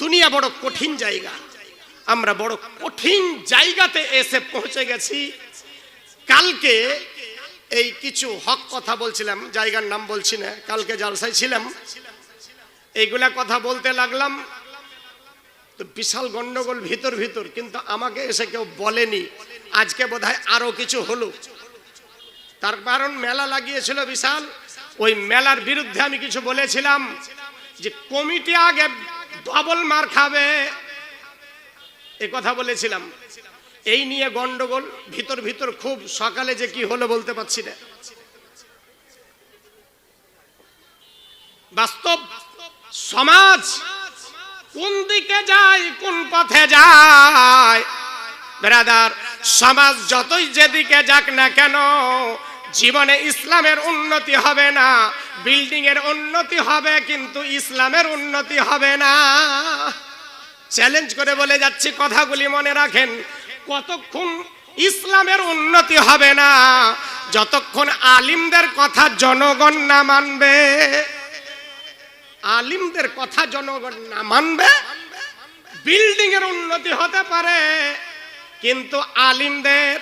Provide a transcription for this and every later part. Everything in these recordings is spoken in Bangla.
দুনিয়া বড় কঠিন জায়গা। আমরা বড় কঠিন জায়গাতে এসে পৌঁছে গেছি। কালকে এই কিছু হক কথা বলছিলাম, জায়গার নাম বলছি না, কালকে জালসায় ছিলাম। এইগুলা কথা বলতে লাগলাম। তো বিশাল গন্ডগোল ভিতর ভিতর, কিন্তু আমাকে এসে কেউ বলেনি। আজকে বোধহয় আরও কিছু হলো। তার কারণ মেলা লাগিয়েছিল বিশাল। ওই মেলার বিরুদ্ধে আমি কিছু বলেছিলাম যে কমিটি আগে ডবল মার খাবে। এ কথা বলেছিলাম। এই নিয়ে গন্ডগোল, ভিতর ভিতর খুব। সকালে যে কি হলো বলতে পারছি না। বাস্তব সমাজ কোন দিকে যায়, কোন পথে যায়? ব্রাদার, সমাজ যতই যেদিকে যাক না কেন, জীবনে ইসলামের উন্নতি হবে না। বিল্ডিং এর উন্নতি হবে, কিন্তু ইসলামের উন্নতি হবে না। চ্যালেঞ্জ করে বলে যাচ্ছি, কথাগুলি মনে রাখেন, কতক্ষণ ইসলামের উন্নতি হবে না, যতক্ষণ আলিমদের কথা জনগণ না মানবে। আলিমদের কথা জনগণ না মানবে বিল্ডিং এর উন্নতি হতে পারে, কিন্তু আলিমদের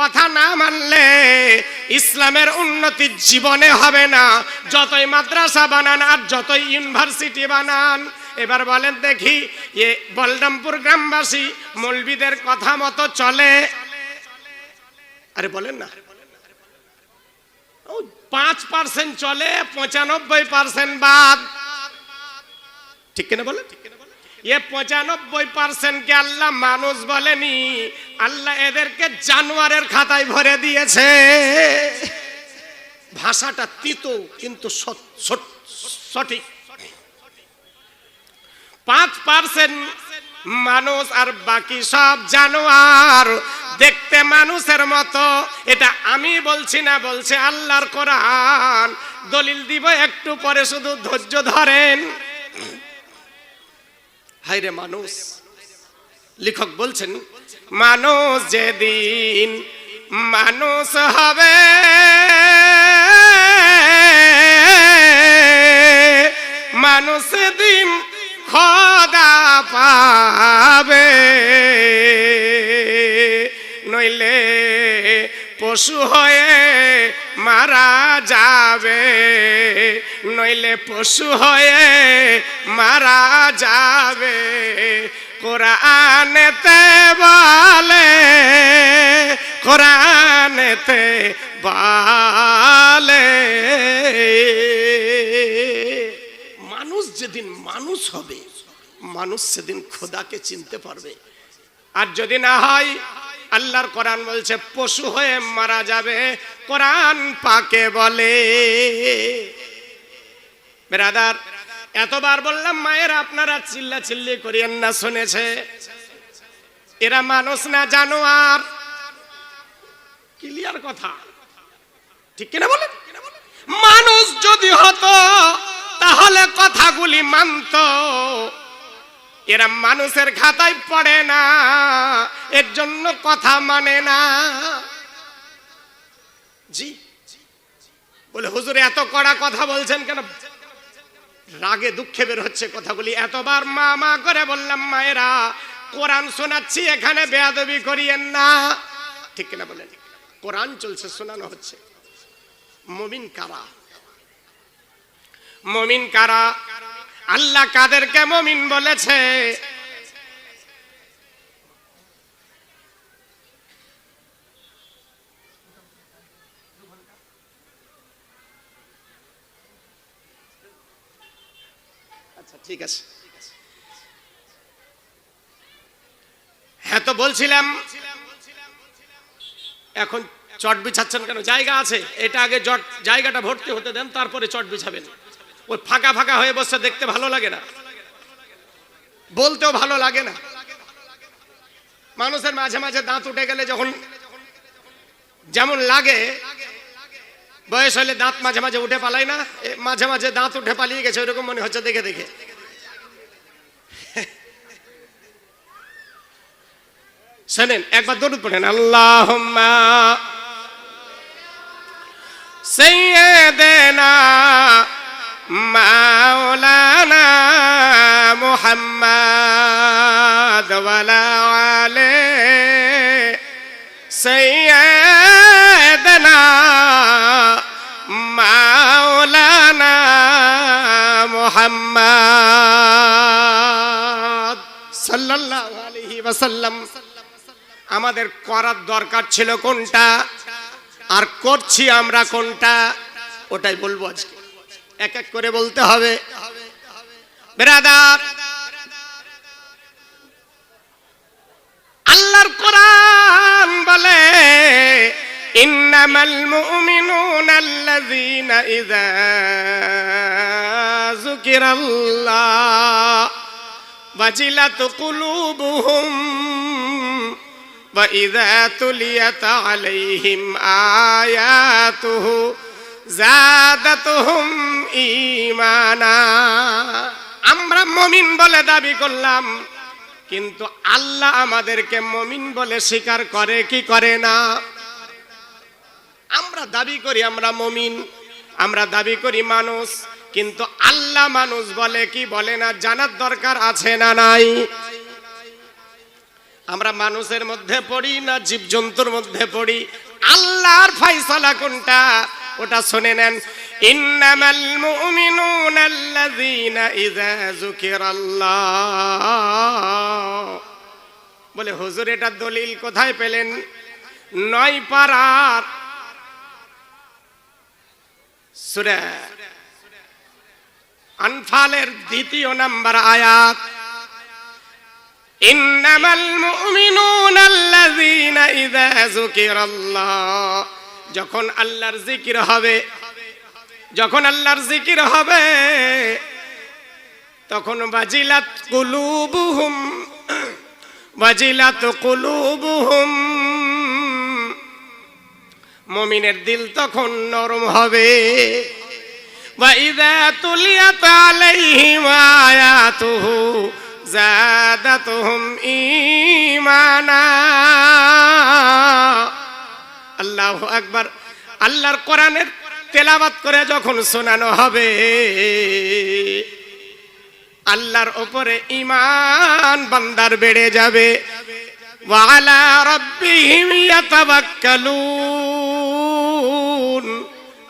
কথা না মানলে ইসলামের উন্নতি জীবনে হবে না। যতই মাদ্রাসা বানান আর যতই ইউনিভার্সিটি বানান, এবার বলেন দেখি, এ বলরামপুর গ্রামবাসী মৌলবিদের কথা মতো চলে? আরে বলেন না। পাঁচ পার্সেন্ট চলে, পঁচানব্বই পার্সেন্ট বাদ। ঠিক কিনা বলে এ পঁচানব্বই পার্সেন্টকে আল্লাহ মানুষ বলেনি, আল্লাহ এদেরকে জানোয়ারের খাতায় ভরে দিয়েছে। ভাষাটা তিতো, কিন্তু সঠিক। পাঁচ পার্সেন্ট মানুষ আর বাকি সব জানোয়ার। দেখতে মানুষের মতো, এটা আমি বলছি না, বলছে আল্লাহর কোরআন। দলিল দিব একটু পরে, শুধু ধৈর্য ধরেন। হাইরে মানুষ। লেখক বলছেন মানুষ যেদিন মানুষ হবে মানুষ দিন খদা পাবে। পশু হয়ে মারা যাবে। নইলে পশু হয়ে মারা যাবে। কোরআনেতে বলে কোরআনেতে বলে। মানুষ যেদিন মানুষ হবে, মানুষ সেদিন খোদাকে চিনতে পারবে। আর যদি না হয় আল্লাহর কোরআন বলছে, পশু হয়ে মারা যাবে। কোরআন পাকে বলে। বেরাদার, এতবার বললাম, মায়ের, আপনারা চিল্লা চিল্লি করিয়েন না, শুনেছে। এরা মানুষ না জানোয়ার। ক্লিয়ার কথা। ঠিক কিনা বলেন? মানুষ যদি হতো, তাহলে কথাগুলি মানত। এরা মানুষের খাতায় পড়ে না, এর জন্য কথা মানে না। জি, বলে হুজুর এত কড়া কথা বলছেন কেন? রাগে দুঃখে বের হচ্ছে কথাগুলি। এতবার মা মা করে বললাম, মায়েরা, কোরআন শোনাচ্ছি, এখানে বেয়াদবি করিয়েন না। ঠিক কিনা বলেন? কোরআন চলছে, শোনানো হচ্ছে। মমিন কারা? মমিন কারা? আল্লাহ কাদেরকে মমিন বলেছে। আচ্ছা ঠিক আছে। হ্যাঁ তো বলছিলাম এখন চট বিছাচ্ছেন কেন? জায়গা আছে এটা আগে জট জায়গাটা ভর্তি হতে দেন তারপরে চট বিছাবেন। ওই ফাঁকা ফাঁকা হয়ে বসে দেখতে ভালো লাগে না। বলতেও ভালো লাগে না। মানুষের মাঝে মাঝে দাঁত উঠে গেলে যখন যেমন লাগে, বয়স হলে দাঁত মাঝে মাঝে উঠে পালায় না মাঝে মাঝে দাঁত উঠে পালিয়ে গেছে, ওইরকম মনে হচ্ছে, দেখে দেখে। শোনেন, একবার দরুদ পড়েন আল্লাহ সৈয়দেনা মাওলানা মোহাম্মদ আলে সৈয়দনা মাওলানা মোহাম্মদ সাল্লাল্লাহু আলাইহি আমাদের করার দরকার ছিল কোনটা? আর করছি আমরা কোনটা? ওটাই বলব আজকে। এক এক করে বলতে হবে। বেরাদার, আল্লাহর কোরআন বলে, ইন্নামাল মুমিনুন আল্লাযীনা ইযা যুকিরাল্লাহ ওয়াজিলাত কুলুবুহুম ওয়া ইযা তুলিয়াত আলাইহিম আয়াতুহু জাদাতুহুম ইমানা আমরা মমিন বলে দাবি করলাম, কিন্তু আল্লাহ আমাদেরকে মমিন বলে স্বীকার করে কি করে না? আমরা দাবি করি আমরা মমিন, আমরা দাবি করি মানুষ, কিন্তু আল্লাহ মানুষ বলে কি বলে না, জানার দরকার আছে না নাই? আমরা মানুষের মধ্যে পড়ি না, জীবজন্তুর মধ্যে পড়ি? আল্লাহর ফাইসলা কোনটা? ওটা শুনে নেন। ইন্নামাল মুমিনুনা ইযা যুকিরাল্লাহ। বলে, হুজুর, এটা দলিল কোথায় পেলেন? নয় পারার। সূরা আনফালের দ্বিতীয় নাম্বার আয়াত। ইন্নামাল মুমিনুনা আল্লাযীনা ইযা যুকিরাল্লাহ। যখন আল্লাহর জিকির হবে যখন আল্লাহর জিকির হবে তখন বাজিলাত কুলুবুহুম বাজিলাত কুলুবুহুম মুমিনের দিল তখন নরম হবে وإذا تليت عليهم آياته زادتهم إيمانا আল্লাহ আকবার। আল্লাহর কোরআনের তেলাবাত করে যখন শোনানো হবে, আল্লাহর ওপরে ইমান বান্দার বেড়ে যাবে।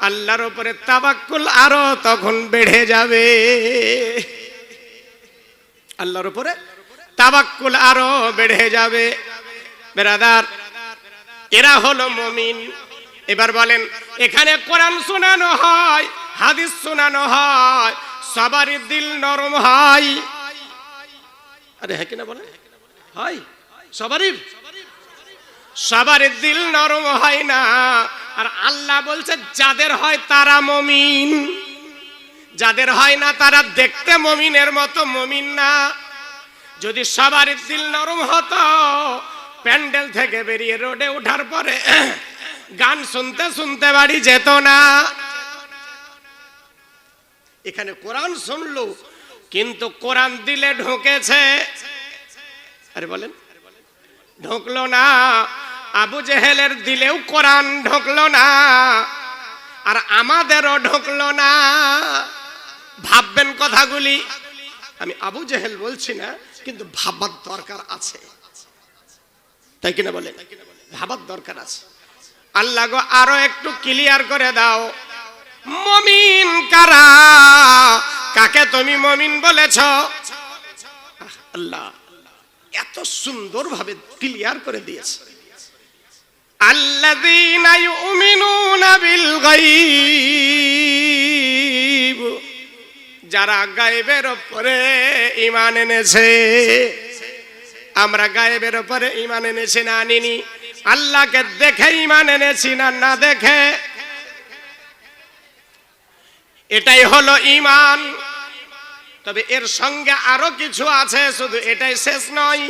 আল্লাহর ওপরে তাবাক্কুল আরও তখন বেড়ে যাবে। আল্লাহর উপরে তাবাক্কুল আরও বেড়ে যাবে। বেরাদার এরা হলো মমিন। এবার বলেন, এখানে কোরআন শোনানো হয়, হাদিস শোনানো হয়, সবারই দিল নরম হয়। আরে হ্যাঁ কিনা বলেন? হয়, সবারই। সবারই দিল নরম হয় না। আর আল্লাহ বলছে, যাদের হয় তারা মমিন। যাদের হয় না তারা দেখতে মমিনের মতো মমিন না। যদি সবার দিল নরম হতো প্যান্ডেল থেকে বেরিয়ে রোডে ওঠার পরে গান শুনতে শুনতে বাড়ি যেত না। এখানে কোরআন শুনলো, কিন্তু কোরআন দিলে ঢুকেছে। আরে বলেন, ঢুকলো না। আবু জেহেলের দিলেও কোরআন ঢুকলো না, আর আমাদেরও ঢুকলো না। ভাববেন কথাগুলি। আমি আবু জেহেল বলছি না, কিন্তু ভাববার দরকার আছে। তাই কিনা বলে ভাবার দরকার আছে আল্লাহ গো আরো একটু ক্লিয়ার করে দাও মমিন কারা কাকে তুমি মমিন বলেছ আল্লাহ এত সুন্দর ভাবে ক্লিয়ার করে দিয়েছে الذين يؤمنون بالغيب যারা গায়েবের উপরে ইমান এনেছে আমরা গায়েবের উপরে ইমান এনেছি না আনিনি? আল্লাহকে দেখে ইমান এনেছি না না দেখে? এটাই হলো ইমান তবে এর সঙ্গে আরও কিছু আছে, শুধু এটাই শেষ নয়।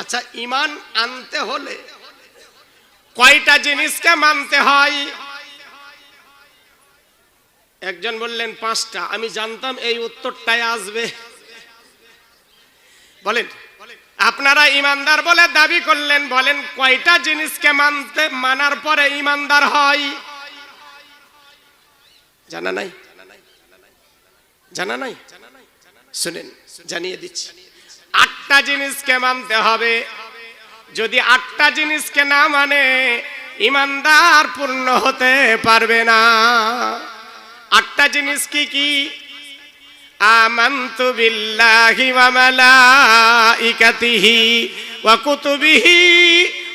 আচ্ছা ইমান আনতে হলে কয়টা জিনিসকে মানতে হয়? একজন বললেন, পাঁচটা। আমি জানতাম এই উত্তরটাই আসবে। বলেন আপনারা ইমানদার বলে দাবি করলেন, বলেন, কয়টা জিনিসকে মানতে, মানার পরে ইমানদার হয়? জানা নাই? জানা নাই? শুনেন, জানিয়ে দিচ্ছি। আটটা জিনিসকে মানতে হবে। যদি আটটা জিনিসকে না মানে ইমানদার পূর্ণ হতে পারবে না। আটটা জিনিস কি কি?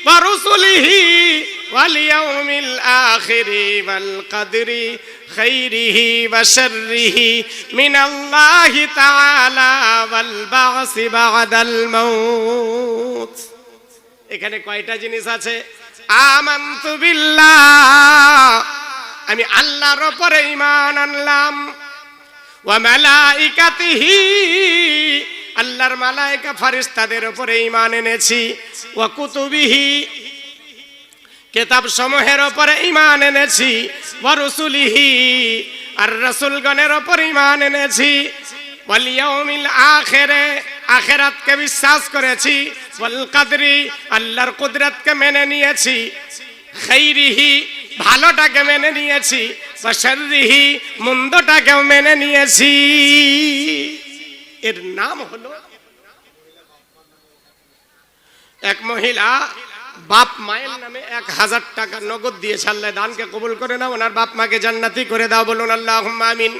ওয়া রুসুলিহি ওয়াল ইয়াউমিল আখিরি ওয়াল কদরি খাইরিহি ওয়া শাররিহি মিনাল্লাহি তাআলা ওয়াল বা'সি বা'দাল মাউত। এখানে কয়টা জিনিস আছে? আমান্তু বিল্লাহ। আমি আল্লাহর উপরে ঈমান আনলাম। ওয়া মালাইকাতিহি, আল্লাহর মালাইকা ফেরেশতাদের উপরে ঈমান এনেছি। ওয়া কুতুবিহি কিতাব সমূহের উপরে ঈমান এনেছি। ওয়া রুসুলিহি, আর রাসূলগণের উপর ঈমান এনেছি। ওয়াল ইয়াউমিল আখিরে, আখিরাতকে বিশ্বাস করেছি। ওয়াল কদরি, আল্লাহর কুদরতকে মেনে নিয়েছি। খাইরিহি, ভালোটাকে মেনে নিয়েছি। বা শাররিহি মন্দটাকেও মেনে নিয়েছি। এর নাম হলো এক মহিলা বাপ মায়ের নামে এক হাজার টাকা নগদ দিয়েছে আল্লাহ দানকে কবুল করে নাও, ওনার বাপ মাকে জান্নাতি করে দাও, বলুন আল্লাহ আমিন।